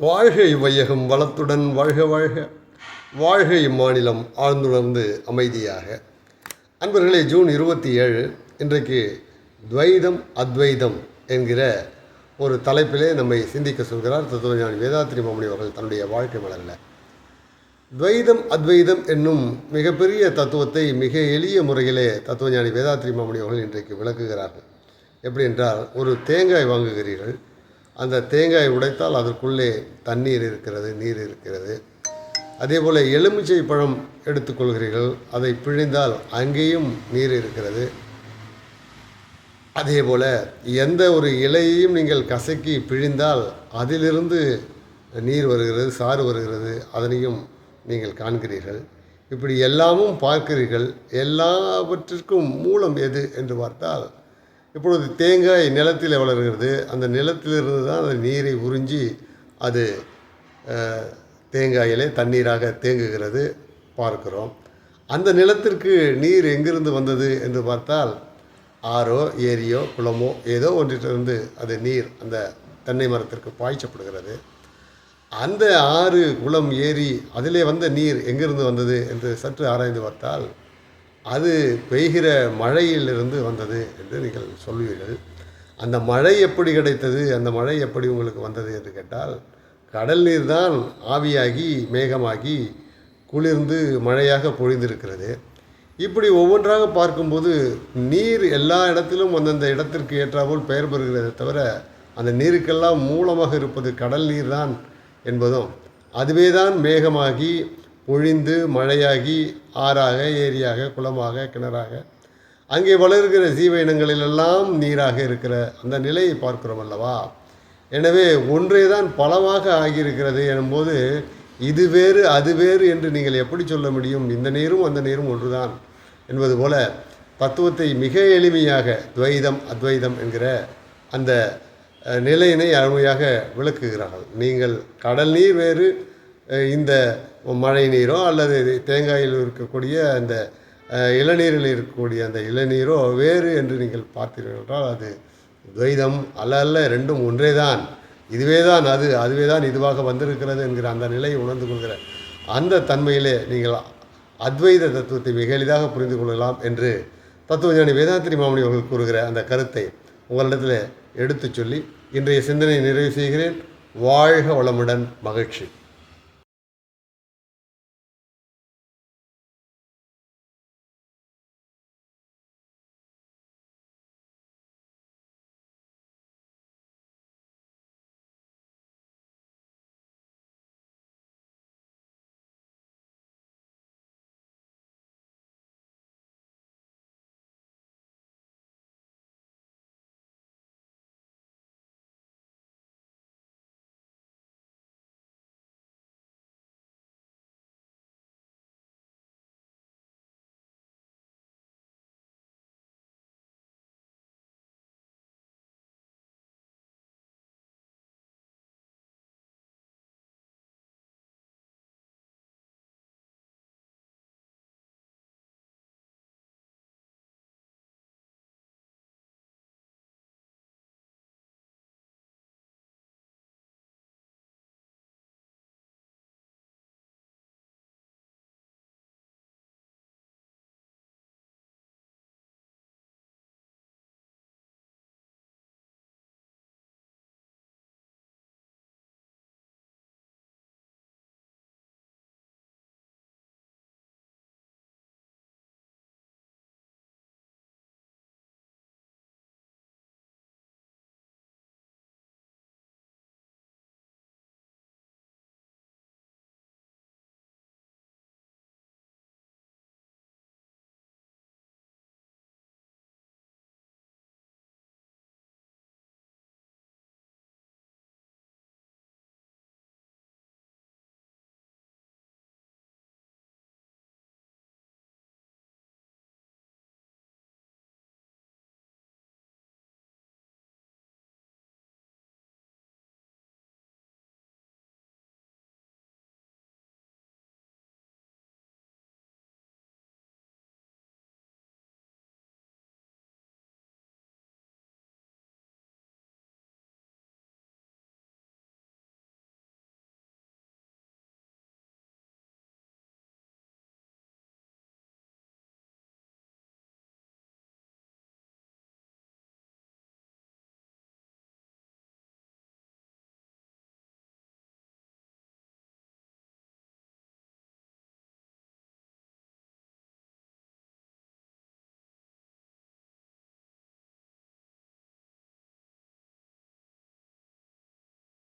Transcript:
வாழ்கை வையகம் வளத்துடன் வாழ்க வாழ்க. வாழ்க இம்மாநிலம் ஆழ்ந்துணர்ந்து அமைதியாக. அன்பர்களே ஜூன் இருபத்தி ஏழு இன்றைக்கு துவைதம் அத்வைதம் என்கிற ஒரு தலைப்பிலே நம்மை சிந்திக்க சொல்கிறார் தத்துவஞானி வேதாத்திரி மாமணி அவர்கள் தன்னுடைய வாழ்க்கை மலரில். துவைதம் அத்வைதம் என்னும் மிகப்பெரிய தத்துவத்தை மிக எளிய முறையிலே தத்துவஞானி வேதாத்திரி மாமணி அவர்கள் இன்றைக்கு விளக்குகிறார்கள். எப்படி என்றால் ஒரு தேங்காய் வாங்குகிறீர்கள் அந்த தேங்காய் உடைத்தால் அதற்குள்ளே தண்ணீர் இருக்கிறது நீர் இருக்கிறது. அதே போல் எலுமிச்சை பழம் எடுத்துக்கொள்கிறீர்கள் அதை பிழிந்தால் அங்கேயும் நீர் இருக்கிறது. அதே போல் எந்த ஒரு இலையையும் நீங்கள் கசக்கி பிழிந்தால் அதிலிருந்து நீர் வருகிறது சாறு வருகிறது அதனையும் நீங்கள் காண்கிறீர்கள். இப்படி எல்லாமும் பார்க்கிறீர்கள் எல்லாவற்றிற்கும் மூலம் எது என்று பார்த்தால் இப்பொழுது தேங்காய் நிலத்தில் வளர்கிறது அந்த நிலத்திலிருந்து தான் அந்த நீரை உறிஞ்சி அது தேங்காயிலே தண்ணீராக தேங்குகிறது பார்க்கிறோம். அந்த நிலத்திற்கு நீர் எங்கிருந்து வந்தது என்று பார்த்தால் ஆறோ ஏரியோ குளமோ ஏதோ ஒன்றிலிருந்து அது நீர் அந்த தென்னை மரத்திற்கு பாய்ச்சப்படுகிறது. அந்த ஆறு குளம் ஏரி அதிலே வந்த நீர் எங்கிருந்து வந்தது என்று சற்று ஆராய்ந்து பார்த்தால் அது பெய்கிற மழையிலிருந்து வந்தது என்று நீங்கள் சொல்வீர்கள். அந்த மழை எப்படி கிடைத்தது? அந்த மழை எப்படி உங்களுக்கு வந்தது என்று கேட்டால் கடல் நீர் தான் ஆவியாகி மேகமாகி குளிர்ந்து மழையாக பொழிந்திருக்கிறது. இப்படி ஒவ்வொன்றாக பார்க்கும்போது நீர் எல்லா இடத்திலும் அந்தந்த இடத்திற்கு ஏற்றாற்போல் பெயர் பெறுகிறதே தவிர அந்த நீருக்கெல்லாம் மூலமாக இருப்பது கடல் நீர் தான் என்பதும் அதுவே தான் மேகமாகி பொழிந்து மழையாகி ஆறாக ஏரியாக குளமாக கிணறாக. அங்கே வளர்கிற ஜீவ இனங்களிலெல்லாம் நீராக இருக்கிற அந்த நிலையை பார்க்கிறோம் அல்லவா? எனவே ஒன்றே தான் பலமாக ஆகியிருக்கிறது எனும்போது இது வேறு அது வேறு என்று நீங்கள் எப்படி சொல்ல முடியும்? இந்த நீரும் அந்த நீரும் ஒன்றுதான் என்பது போல தத்துவத்தை மிக எளிமையாக துவைதம் அத்வைதம் என்கிற அந்த நிலையினை அருமையாக விளக்குகிறார்கள். நீங்கள் கடல் நீர் வேறு இந்த மழை நீரோ அல்லது தேங்காயில் இருக்கக்கூடிய அந்த இளநீரில் இருக்கக்கூடிய அந்த இளநீரோ வேறு என்று நீங்கள் பார்த்தீர்கள் என்றால் அது துவைதம் அல்ல அல்ல ரெண்டும் ஒன்றே தான் இதுவே தான் அது அதுவே தான் இதுவாக வந்திருக்கிறது என்கிற அந்த நிலையை உணர்ந்து கொள்கிற அந்த தன்மையிலே நீங்கள் அத்வைத தத்துவத்தை மிக எளிதாக புரிந்து கொள்ளலாம் என்று தத்துவஞானி வேதாந்திரி மாமணி அவர்கள் கூறுகிற அந்த கருத்தை உங்களிடத்தில் எடுத்துச் சொல்லி இன்றைய சிந்தனையை நிறைவு செய்கிறேன். வாழ்க வளமுடன் மகிழ்ச்சி.